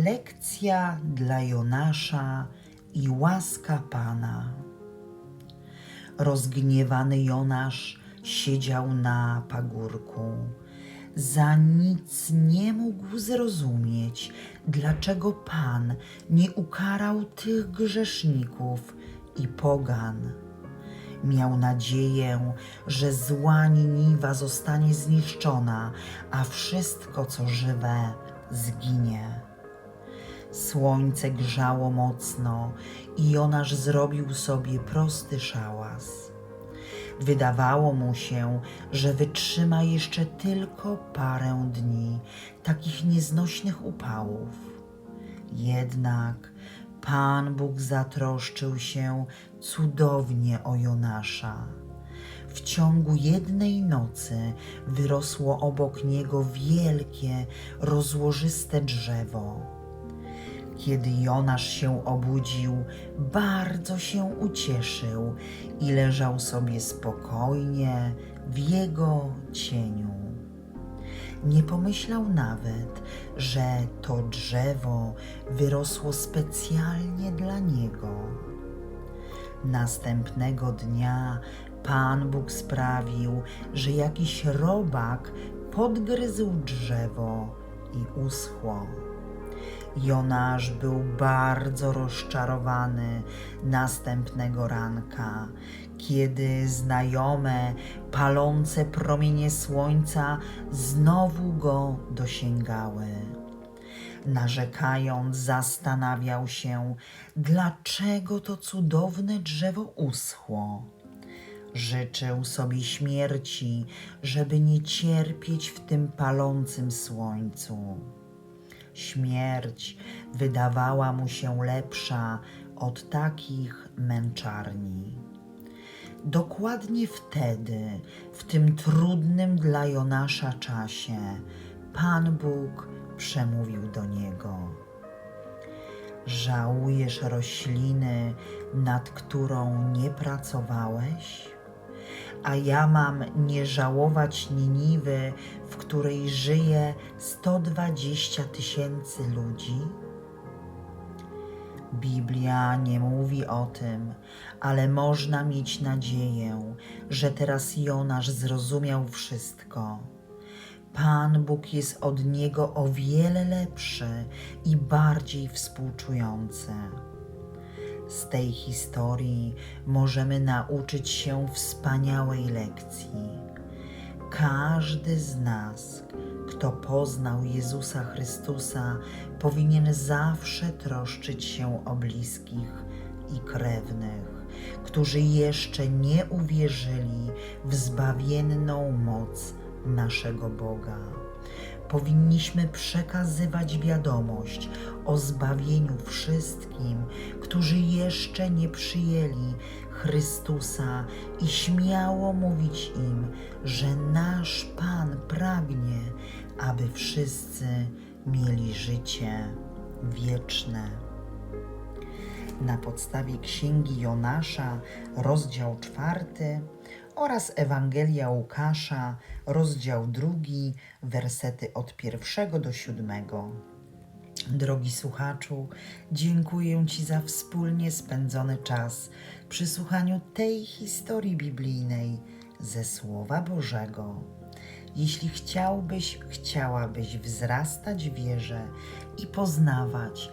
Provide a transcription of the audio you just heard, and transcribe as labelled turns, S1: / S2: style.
S1: Lekcja dla Jonasza i łaska Pana. Rozgniewany Jonasz siedział na pagórku. Za nic nie mógł zrozumieć, dlaczego Pan nie ukarał tych grzeszników i pogan. Miał nadzieję, że zła Niniwa zostanie zniszczona, a wszystko, co żywe, zginie. Słońce grzało mocno i Jonasz zrobił sobie prosty szałas. Wydawało mu się, że wytrzyma jeszcze tylko parę dni takich nieznośnych upałów. Jednak Pan Bóg zatroszczył się cudownie o Jonasza. W ciągu jednej nocy wyrosło obok niego wielkie, rozłożyste drzewo. Kiedy Jonasz się obudził, bardzo się ucieszył i leżał sobie spokojnie w jego cieniu. Nie pomyślał nawet, że to drzewo wyrosło specjalnie dla niego. Następnego dnia Pan Bóg sprawił, że jakiś robak podgryzł drzewo i uschło. Jonasz był bardzo rozczarowany następnego ranka, kiedy znajome, palące promienie słońca znowu go dosięgały. Narzekając, zastanawiał się, dlaczego to cudowne drzewo uschło. Życzył sobie śmierci, żeby nie cierpieć w tym palącym słońcu. Śmierć wydawała mu się lepsza od takich męczarni. Dokładnie wtedy, w tym trudnym dla Jonasza czasie, Pan Bóg przemówił do niego. Żałujesz rośliny, nad którą nie pracowałeś? A ja mam nie żałować Niniwy, w której żyje 120 tysięcy ludzi? Biblia nie mówi o tym, ale można mieć nadzieję, że teraz Jonasz zrozumiał wszystko. Pan Bóg jest od niego o wiele lepszy i bardziej współczujący. Z tej historii możemy nauczyć się wspaniałej lekcji. Każdy z nas, kto poznał Jezusa Chrystusa, powinien zawsze troszczyć się o bliskich i krewnych, którzy jeszcze nie uwierzyli w zbawienną moc naszego Boga powinniśmy przekazywać wiadomość o zbawieniu wszystkim, którzy jeszcze nie przyjęli Chrystusa i śmiało mówić im, że nasz Pan pragnie, aby wszyscy mieli życie wieczne. Na podstawie Księgi Jonasza, rozdział czwarty, oraz Ewangelia Łukasza, rozdział drugi, wersety od pierwszego do siódmego. Drogi słuchaczu, dziękuję Ci za wspólnie spędzony czas przy słuchaniu tej historii biblijnej ze Słowa Bożego. Jeśli chciałbyś, chciałabyś wzrastać w wierze i poznawać